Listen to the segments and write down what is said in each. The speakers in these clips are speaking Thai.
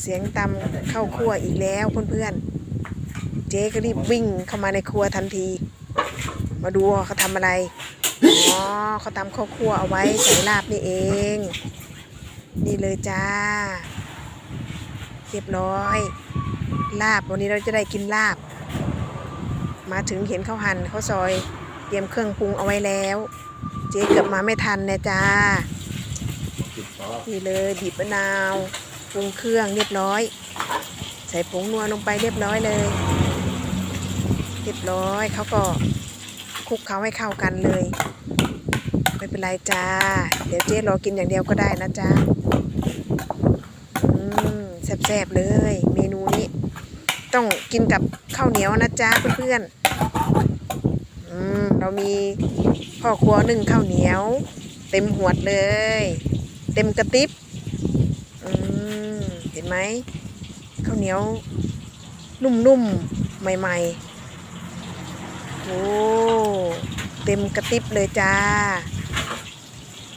เสียงตำเข้าครัวอีกแล้วเพื่อนๆ เจ๊ก็รีบวิ่งเข้ามาในครัวทันที มาดูเขาทำอะไร อ๋อเขาตำข้าวคั่วเอาไว้ใส่ลาบนี่เอง นี่เลยจ้า เรียบร้อย ลาบวันนี้เราจะได้กินลาบ มาถึงเห็นเขาวหั่นเขาวซอย เตรียมเครื่องปรุงเอาไว้แล้ว เจ๊เกือบมาไม่ทันนะจ้า นี่เลยบีบมะนาว รุงเครื่องเรียบร้อย ใส่ผงนัวลงไปเรียบร้อยเลย เรียบร้อยเขาก็คลุกเขาให้เข้ากันเลย ไม่เป็นไรจ้า เดี๋ยวเจ๊รอกินอย่างเดียวก็ได้นะจ้าอืมแซ่บๆเลย เมนูนี้ ต้องกินกับข้าวเหนียวนะจ๊ะเพื่อนๆอืมเรามีพ่อครัวนึ่งข้าวเหนียว เต็มหวดเลย เต็มกระติบ มเห็นไหมข้าวเหนียว นุ่มๆ ใหม่ๆ โอ้ เต็มกระติบเลยจ้า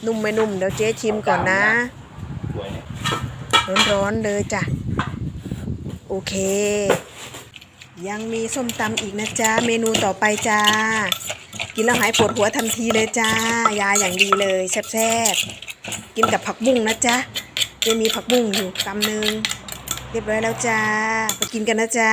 นุ่มไม่นุ่ม เดี๋ยวเจ๊ชิมก่อนนะสวยเนี่ยร้อนๆเลยจ้ะ โอเค ยังมีส้มตำอีกนะจ๊ะเมนูต่อไปจ้า กินแล้วหายปวดหัวทันทีเลยจ้า ยาอย่างดีเลยแซ่บๆ กินกับผักบุ้งนะจ๊ะ จะมีผักบุ้งอยู่กำหนึ่งเรียบร้อยแล้วจ้าไปกินกันนะจ้า